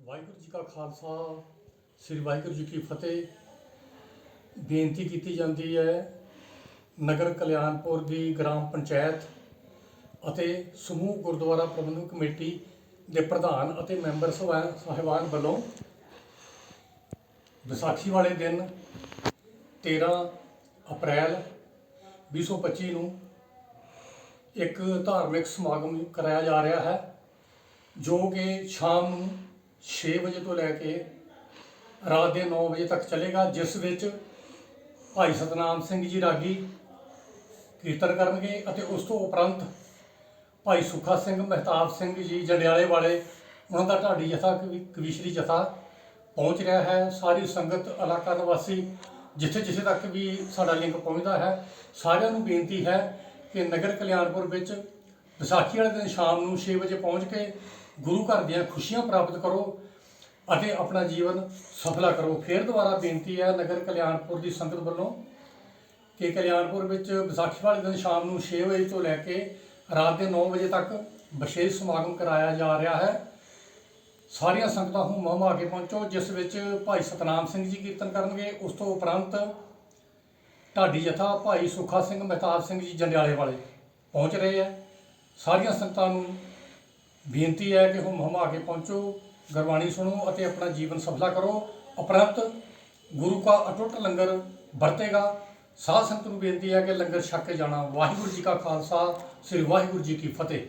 ਵਾਹਿਗੁਰੂ ਜੀ ਕਾ ਖਾਲਸਾ, ਸ੍ਰੀ ਵਾਹਿਗੁਰੂ ਜੀ ਕੀ ਫਤਿਹ। ਬੇਨਤੀ ਕੀਤੀ ਜਾਂਦੀ ਹੈ, ਨਗਰ ਕਲਿਆਣਪੁਰ ਦੀ ਗ੍ਰਾਮ ਪੰਚਾਇਤ ਅਤੇ ਸਮੂਹ ਗੁਰਦੁਆਰਾ ਪ੍ਰਬੰਧਕ ਕਮੇਟੀ ਦੇ ਪ੍ਰਧਾਨ ਅਤੇ ਮੈਂਬਰ ਸਭਾ- ਸਾਹਿਬਾਨ ਵੱਲੋਂ ਵਿਸਾਖੀ ਵਾਲੇ ਦਿਨ 13 ਅਪ੍ਰੈਲ 2025 ਨੂੰ ਇੱਕ ਧਾਰਮਿਕ ਸਮਾਗਮ ਕਰਾਇਆ ਜਾ ਰਿਹਾ ਹੈ, ਜੋ ਕਿ ਸ਼ਾਮ ਨੂੰ 6 ਵਜੇ ਤੋਂ ਲੈ ਕੇ ਰਾਤ ਦੇ 9 ਵਜੇ ਤੱਕ ਚੱਲੇਗਾ, ਜਿਸ ਵਿੱਚ ਭਾਈ ਸਤਨਾਮ ਸਿੰਘ ਜੀ ਰਾਗੀ ਕੀਰਤਨ ਕਰਨਗੇ ਅਤੇ ਉਸ ਤੋਂ ਉਪਰੰਤ ਭਾਈ ਸੁੱਖਾ ਸਿੰਘ, ਮਹਿਤਾਬ ਸਿੰਘ ਜੀ, ਜੰਡਿਆਲੇ ਵਾਲੇ, ਉਹਨਾਂ ਦਾ ਢਾਡੀ ਜਥਾ, ਕਵੀ- ਕਵੀਸ਼ਰੀ ਜਥਾ ਪਹੁੰਚ ਰਿਹਾ ਹੈ। ਸਾਰੀ ਸੰਗਤ, ਇਲਾਕਾ ਨਿਵਾਸੀ, ਜਿੱਥੇ ਜਿੱਥੇ ਤੱਕ ਵੀ ਸਾਡਾ ਲਿੰਕ ਪਹੁੰਚਦਾ ਹੈ, ਸਾਰਿਆਂ ਨੂੰ ਬੇਨਤੀ ਹੈ ਕਿ ਨਗਰ ਕਲਿਆਣਪੁਰ ਵਿੱਚ ਵਿਸਾਖੀ ਵਾਲੇ ਦਿਨ ਸ਼ਾਮ ਨੂੰ 6 ਵਜੇ ਪਹੁੰਚ ਕੇ ਗੁਰੂ ਘਰ ਦੀਆਂ ਖੁਸ਼ੀਆਂ ਪ੍ਰਾਪਤ ਕਰੋ ਅਤੇ ਆਪਣਾ ਜੀਵਨ ਸਫਲਾ ਕਰੋ। ਫਿਰ ਦੁਬਾਰਾ ਬੇਨਤੀ ਹੈ ਨਗਰ ਕਲਿਆਣਪੁਰ ਦੀ ਸੰਗਤ ਵੱਲੋਂ ਕਿ ਕਲਿਆਣਪੁਰ ਵਿੱਚ ਵਿਸਾਖੀ ਵਾਲੇ ਦਿਨ ਸ਼ਾਮ ਨੂੰ 6 ਵਜੇ ਤੋਂ ਲੈ ਕੇ ਰਾਤ ਦੇ 9 ਵਜੇ ਤੱਕ ਵਿਸ਼ੇਸ਼ ਸਮਾਗਮ ਕਰਾਇਆ ਜਾ ਰਿਹਾ ਹੈ। ਸਾਰੀਆਂ ਸੰਗਤਾਂ ਨੂੰ ਮਹਮਾ ਕੇ ਪਹੁੰਚੋ, ਜਿਸ ਵਿੱਚ ਭਾਈ ਸਤਨਾਮ ਸਿੰਘ ਜੀ ਕੀਰਤਨ ਕਰਨਗੇ। ਉਸ ਤੋਂ ਉਪਰੰਤ ਢਾਡੀ ਜਥਾ ਭਾਈ ਸੁੱਖਾ ਸਿੰਘ ਮਹਿਤਾਬ ਸਿੰਘ ਜੀ ਜੰਡਿਆਲੇ ਵਾਲੇ ਪਹੁੰਚ ਰਹੇ ਹੈ। ਸਾਰੀਆਂ ਸੰਗਤਾਂ ਨੂੰ ਬੇਨਤੀ ਹੈ ਕਿ ਹੁਮ ਹਮਾ ਕੇ ਪਹੁੰਚੋ, ਗੁਰਬਾਣੀ ਸੁਣੋ ਅਤੇ ਆਪਣਾ ਜੀਵਨ ਸਫਲਾ ਕਰੋ। ਉਪਰੰਤ ਗੁਰੂ ਕਾ ਅਟੁੱਟ ਲੰਗਰ ਵਰਤੇਗਾ। ਸਾਧ ਸੰਤ ਨੂੰ ਬੇਨਤੀ ਹੈ ਕਿ ਲੰਗਰ ਛਕ ਕੇ ਜਾਣਾ। ਵਾਹਿਗੁਰੂ ਜੀ ਕਾ ਖਾਲਸਾ, ਸ੍ਰੀ ਵਾਹਿਗੁਰੂ ਜੀ ਕੀ ਫਤਿਹ।